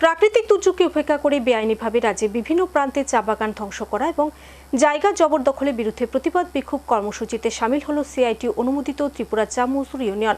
প্রাকৃতিক দুর্যোগকে উপেক্ষা করে বেআইনিভাবে রাজ্যে বিভিন্ন প্রান্তে চা বাগান ধ্বংস করা এবং জায়গা জবরদখলের বিরুদ্ধে প্রতিবাদ বিক্ষোভ কর্মসূচিতে সামিল হল সিআইটি অনুমোদিত ত্রিপুরা চা মজদুর ইউনিয়ন।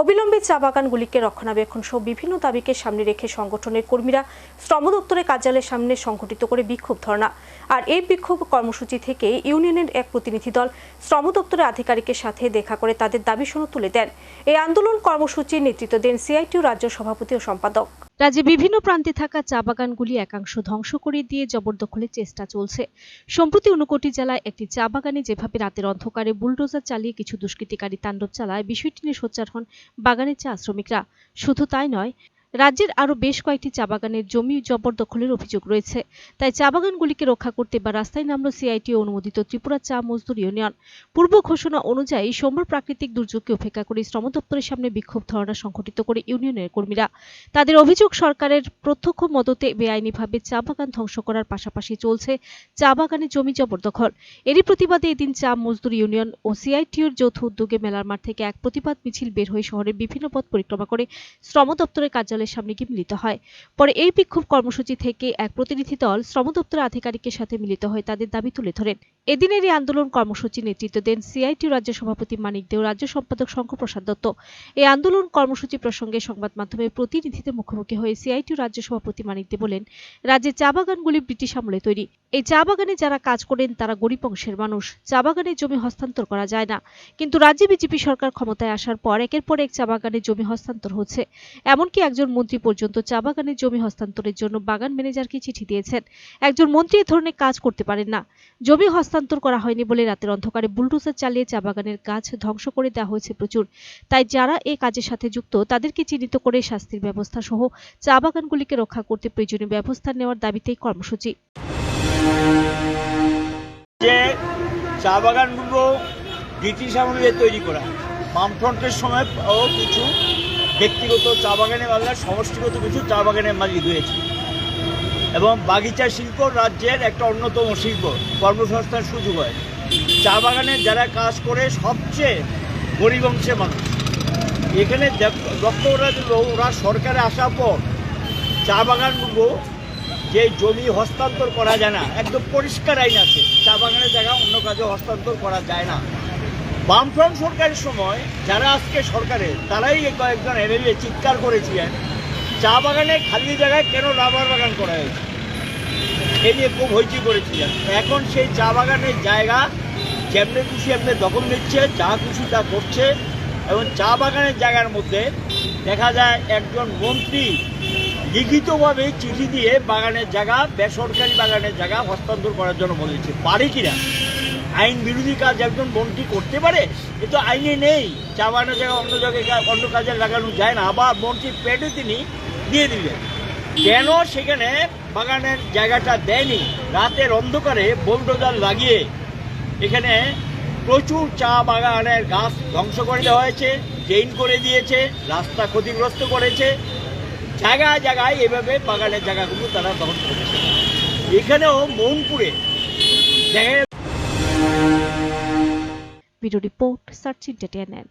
অবিলম্বে চা বাগানগুলিকে রক্ষণাবেক্ষণ সহ বিভিন্ন দাবিকে সামনে রেখে সংগঠনের কর্মীরা শ্রম দপ্তরের কার্যালয়ের সামনে সংঘটিত করে বিক্ষোভ ধর্ণা। আর এই বিক্ষোভ কর্মসূচি থেকে ইউনিয়নের এক প্রতিনিধি দল শ্রম দপ্তরের আধিকারিকের সাথে দেখা করে তাদের দাবি সনদ তুলে দেন। এই আন্দোলন কর্মসূচির নেতৃত্ব দেন সিআইটিউ রাজ্য সভাপতি ও সম্পাদক। রাজ্যে বিভিন্ন প্রান্তে থাকা চা বাগানগুলি একাংশ ধ্বংস করে দিয়ে জবরদখলের চেষ্টা চলছে। সম্প্রতি ঊনকোটি জেলায় একটি চা বাগানে যেভাবে রাতের অন্ধকারে বুলডোজার চালিয়ে কিছু দুষ্কৃতিকারী তাণ্ডব চালায়, বিষয়টি নিয়ে সোচ্চার হন বাগানের চা শ্রমিকরা। শুধু তাই নয় রাজ্যের আরও বেশ কয়েকটি চা বাগানের জমি জবরদখলের অভিযোগ রয়েছে। তাই চা বাগানগুলিকে রক্ষা করতে বা রাস্তায় নামল সিআইটি অনুমোদিত ত্রিপুরা চা মজদুর ইউনিয়ন। পূর্ব ঘোষণা অনুযায়ী সোমবার প্রাকৃতিক দুর্যোগকে উপেক্ষা করে শ্রম দপ্তরের সামনে বিক্ষোভ ধরনা সংঘটিত করে ইউনিয়নের কর্মীরা। তাদের অভিযোগ, সরকারের প্রত্যক্ষ মদতে বেআইনিভাবে চা বাগান ধ্বংস করার পাশাপাশি চলছে চা বাগানে জমি জবরদখল। এরই প্রতিবাদে এদিন চা মজদুর ইউনিয়ন ও সিআইটিউর যৌথ উদ্যোগে মেলার মাঠ থেকে এক প্রতিবাদ মিছিল বের হয়ে শহরের বিভিন্ন পথ পরিক্রমা করে শ্রম দপ্তরের কার্যালয়ের সামনে গিয়ে মিলিত হয়। পরে এই বিক্ষোভ কর্মসূচি থেকে এক প্রতিনিধি দল শ্রম দপ্তরের আধিকারিকের সাথে মিলিত হয়ে তাদের দাবি তুলে ধরেন। এদিনের এই আন্দোলন কর্মসূচি নেতৃত্ব দেন সিআইটি রাজ্য সভাপতি মানিক দেও, রাজ্য সম্পাদক শঙ্করপ্রসাদ দত্ত। এই আন্দোলন কর্মসূচি প্রসঙ্গে সংবাদ মাধ্যমের প্রতিনিধিদের মুখোমুখি হয়ে সিআইটি রাজ্য সভাপতি মানিক দে বলেন রাজ্যে চা বাগানগুলি ব্রিটিশ আমলে তৈরি। এই চা বাগানে যারা কাজ করেন তারা গরিব অংশের মানুষ। চা বাগানে জমি হস্তান্তর করা যায় না। কিন্তু রাজ্যে বিজেপি সরকার ক্ষমতায় আসার পর একের পর এক চা বাগানে জমি হস্তান্তর হচ্ছে। এমনকি একজন মন্ত্রী পর্যন্ত চা বাগানের জমি হস্তান্তরের জন্য বাগান ম্যানেজারকে চিঠি দিয়েছেন। একজন মন্ত্রী এ ধরনের কাজ করতে পারেন না। জমি হস্তান্তর করা হয়নি বলে রাতের অন্ধকারে বুলডোজার চালিয়ে চা বাগানের গাছ ধ্বংস করে দেওয়া হয়েছে প্রচুর। তাই যারা এই কাজের সাথে যুক্ত, তাদেরকে চিহ্নিত করে শাস্তির ব্যবস্থা সহ চা বাগানগুলিকে রক্ষা করতে প্রয়োজনীয় ব্যবস্থা নেওয়ার দাবিতেই কর্মসূচি। যে চা বাগানগুলো ব্রিটিশ আমলে তৈরি করা, বামফ্রন্টের সময় ও কিছু ব্যক্তিগত চা বাগানে মালিক সমষ্টিগত কিছু চা বাগানের মালিক হয়েছে এবং বাগিচা শিল্প রাজ্যের একটা অন্যতম শিল্প, কর্মসংস্থান সুযোগ হয়। চা বাগানে যারা কাজ করে সবচেয়ে গরিব অংশের মানুষ। এখানে গেল ওরা সরকারে আসার পর চা বাগানগুলো যে জমি হস্তান্তর করা যায় না, একদম পরিষ্কার আইন আছে। চা বাগানের জায়গা অন্য কাজে হস্তান্তর করা যায় না। বামফ্রন্ট সরকারের সময় যারা আজকে সরকারের তারাই কয়েকজন এমএলএ চিৎকার করেছিলেন, চা বাগানে খালি জায়গায় কেন রাবার বাগান করা হয়েছে? এ নিয়ে খুব হইচই করেছিলেন। এখন সেই চা বাগানের জায়গা যেমনি খুশি এমনি দখল নিচ্ছে, যা খুশি তা করছে এবং চা বাগানের জায়গার মধ্যে দেখা যায় একজন মন্ত্রী লিখিতভাবে চিঠি দিয়ে বাগানের জায়গা, বেসরকারি বাগানের জায়গা হস্তান্তর করার জন্য বলেছে। পারে কিনা? আইন বিরোধী কাজ একজন মন্ত্রী করতে পারে, এ তো আইনে নেই। চা বাগানের জায়গায়, অন্য জায়গায় অন্য কাজে লাগানো যায় না। আবার মন্ত্রীর পেটে তিনি দিয়ে দিলেন। কেন সেখানে বাগানের জায়গাটা দেয়নি? রাতের অন্ধকারে বোলডোজার লাগিয়ে এখানে প্রচুর চা বাগানের গাছ ধ্বংস করে দেওয়া হয়েছে, ড্রেন করে দিয়েছে, রাস্তা ক্ষতিগ্রস্ত করেছে। জায়গায় জায়গায় এভাবে বাগানের জায়গাগুলো তারা দখল করেছে। এখানেও মৌনপুরে দেখা ভিডিও রিপোর্ট সার্চ ইন্টারটেনমেন্ট